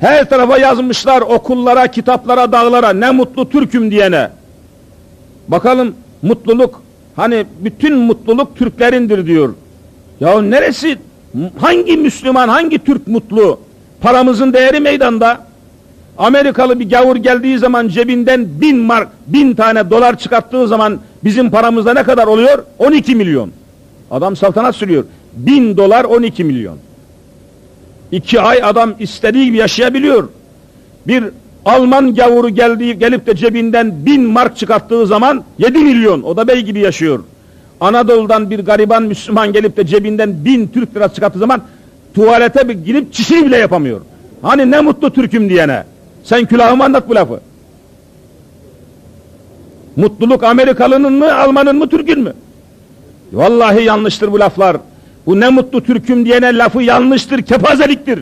Her tarafa yazmışlar okullara, kitaplara, dağlara ne mutlu Türk'üm diyene. Bakalım mutluluk hani bütün mutluluk Türklerindir diyor. Ya neresi hangi Müslüman hangi Türk mutlu? Paramızın değeri meydanda. Amerikalı bir gavur geldiği zaman cebinden bin mark, bin tane dolar çıkarttığı zaman bizim paramızda ne kadar oluyor? 12 milyon. Adam saltanat sürüyor. Bin dolar 12 milyon. İki ay adam istediği gibi yaşayabiliyor. Bir Alman gavuru geldiği gelip de cebinden bin mark çıkarttığı zaman 7 milyon. O da bey gibi yaşıyor. Anadolu'dan bir gariban Müslüman gelip de cebinden bin Türk lirası çıkarttığı zaman tuvalete bir girip çişini bile yapamıyor. Hani ne mutlu Türk'üm diyene. Sen külahımı anlat bu lafı. Mutluluk Amerikalının mı, Almanın mı, Türk'ün mü? Vallahi yanlıştır bu laflar. Bu ne mutlu Türk'üm diyene lafı yanlıştır, kepazeliktir.